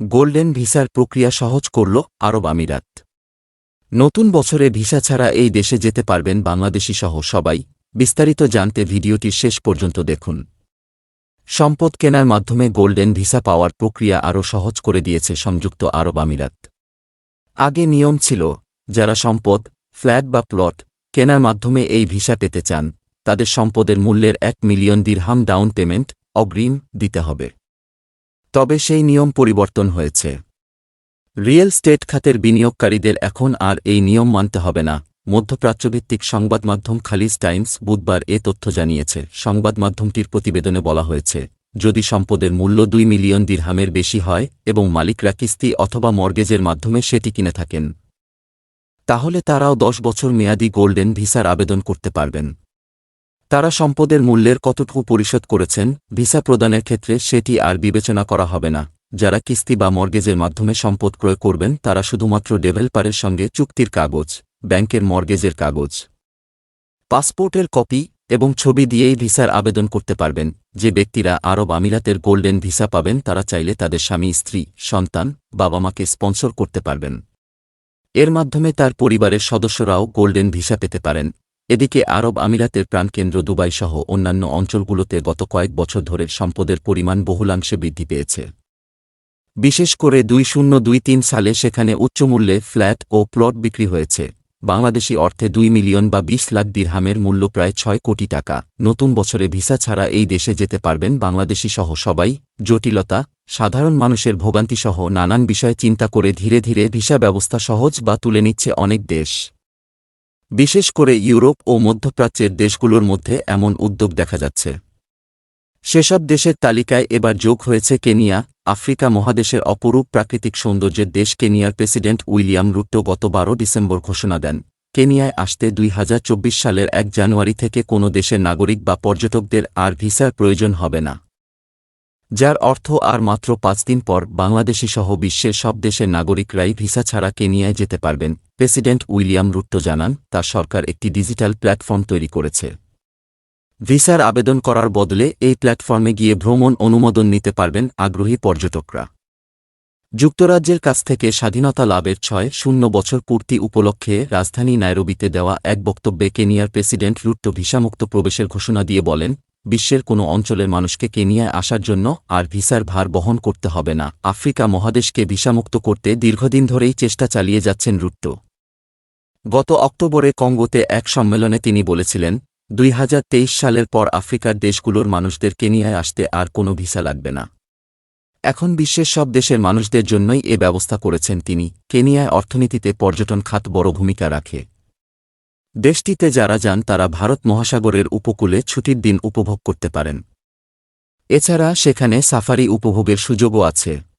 Golden ভিসার প্রক্রিয়া সহজ করল আরব আমিরাত। নতুন বছরে ভিসা ছাড়া এই দেশে যেতে পারবেন বাংলাদেশি সহ সবাই। বিস্তারিত জানতে ভিডিওটি শেষ পর্যন্ত দেখুন। সম্পদ কেনার মাধ্যমে গোল্ডেন ভিসা পাওয়ার প্রক্রিয়া আরও সহজ করে দিয়েছে সংযুক্ত আরব আমিরাত। আগে নিয়ম ছিল, যারা সম্পদ, ফ্ল্যাট বা প্লট কেনার মাধ্যমে এই ভিসা পেতে চান, তাদের সম্পদের মূল্যের এক মিলিয়ন দিরহাম ডাউন পেমেন্ট অগ্রিম দিতে হবে। তবে সেই নিয়ম পরিবর্তন হয়েছে। রিয়েল স্টেট খাতের বিনিয়োগকারীদের এখন আর এই নিয়ম মানতে হবে না। মধ্যপ্রাচ্যভিত্তিক সংবাদ মাধ্যম খালিজ টাইমস বুধবার এ তথ্য জানিয়েছে। সংবাদ মাধ্যমটির প্রতিবেদনে বলা হয়েছে, যদি সম্পদের মূল্য দুই মিলিয়ন দিরহামের বেশি হয় এবং মালিকরা কিস্তি অথবা মর্গেজের মাধ্যমে সেটি কিনে থাকেন, তাহলে তারাও দশ বছর মেয়াদি গোল্ডেন ভিসার আবেদন করতে পারবেন। তারা সম্পদের মূল্যের কতটুকু পরিশোধ করেছেন, ভিসা প্রদানের ক্ষেত্রে সেটি আর বিবেচনা করা হবে না। যারা কিস্তি বা মর্গেজের মাধ্যমে সম্পদ ক্রয় করবেন, তারা শুধুমাত্র ডেভেলপারের সঙ্গে চুক্তির কাগজ, ব্যাংকের মর্গেজের কাগজ, পাসপোর্টের কপি এবং ছবি দিয়েই ভিসার আবেদন করতে পারবেন। যে ব্যক্তিরা আরব আমিরাতের গোল্ডেন ভিসা পাবেন, তারা চাইলে তাদের স্বামী, স্ত্রী, সন্তান বাবা মাকে স্পন্সর করতে পারবেন। এর মাধ্যমে তার পরিবারের সদস্যরাও গোল্ডেন ভিসা পেতে পারেন। এদিকে আরব আমিরাতের প্রাণকেন্দ্র দুবাই সহ অন্যান্য অঞ্চলগুলোতে গত কয়েক বছর ধরে সম্পদের পরিমাণ বহুলাংশে বৃদ্ধি পেয়েছে। বিশেষ করে দুই শূন্য দুই তিন সালে সেখানে উচ্চমূল্যে ফ্ল্যাট ও প্লট বিক্রি হয়েছে। বাংলাদেশি অর্থে দুই মিলিয়ন বা বিশ লাখ দিরহামের মূল্য প্রায় ছয় কোটি টাকা। নতুন বছরে ভিসা ছাড়া এই দেশে যেতে পারবেন বাংলাদেশি সহ সবাই, জটিলতা, সাধারণ মানুষের ভোগান্তিসহ নানান বিষয় চিন্তা করে ধীরে ধীরে ভিসা ব্যবস্থা সহজ বা তুলে নিচ্ছে অনেক দেশ। বিশেষ করে ইউরোপ ও মধ্যপ্রাচ্যের দেশগুলোর মধ্যে এমন উদ্যোগ দেখা যাচ্ছে। সেসব দেশের তালিকায় এবার যোগ হয়েছে কেনিয়া, আফ্রিকা মহাদেশের অপরূপ প্রাকৃতিক সৌন্দর্যের দেশ কেনিয়ার প্রেসিডেন্ট উইলিয়াম রুট্টো গত বারো ডিসেম্বর ঘোষণা দেন। কেনিয়ায় আসতে দুই হাজার চব্বিশ সালের এক জানুয়ারি থেকে কোনো দেশের নাগরিক বা পর্যটকদের আর ভিসার প্রয়োজন হবে না। যার অর্থ আর মাত্র পাঁচ দিন পর বাংলাদেশি সহ বিশ্বের সব দেশের নাগরিকরাই ভিসা ছাড়া কেনিয়ায় যেতে পারবেন। প্রেসিডেন্ট উইলিয়াম রুট্টো জানান, তার সরকার একটি ডিজিটাল প্ল্যাটফর্ম তৈরি করেছে। ভিসার আবেদন করার বদলে এই প্ল্যাটফর্মে গিয়ে ভ্রমণ অনুমোদন নিতে পারবেন আগ্রহী পর্যটকরা। যুক্তরাজ্যের কাছ থেকে স্বাধীনতা লাভের ছয় শূন্য বছর পূর্তি উপলক্ষে রাজধানী নাইরোবিতে দেওয়া এক বক্তব্যে কেনিয়ার প্রেসিডেন্ট রুট্টো ভিসামুক্ত প্রবেশের ঘোষণা দিয়ে বলেন, বিশ্বের কোনো অঞ্চলের মানুষকে কেনিয়ায় আসার জন্য আর ভিসার ভার বহন করতে হবে না। আফ্রিকা মহাদেশকে ভিসামুক্ত করতে দীর্ঘদিন ধরেই চেষ্টা চালিয়ে যাচ্ছেন রুট্টো। গত অক্টোবরে কঙ্গোতে এক সম্মেলনে তিনি বলেছিলেন, দুই হাজার তেইশ সালের পর আফ্রিকার দেশগুলোর মানুষদের কেনিয়ায় আসতে আর কোনো ভিসা লাগবে না। এখন বিশ্বের সব দেশের মানুষদের জন্যই এ ব্যবস্থা করেছেন তিনি। কেনিয়ায় অর্থনীতিতে পর্যটন খাত বড় ভূমিকা রাখে। দেশটিতে যারা যান তারা ভারত মহাসাগরের উপকূলে ছুটির দিন উপভোগ করতে পারেন। এছাড়া সেখানে সাফারি উপভোগের সুযোগও আছে।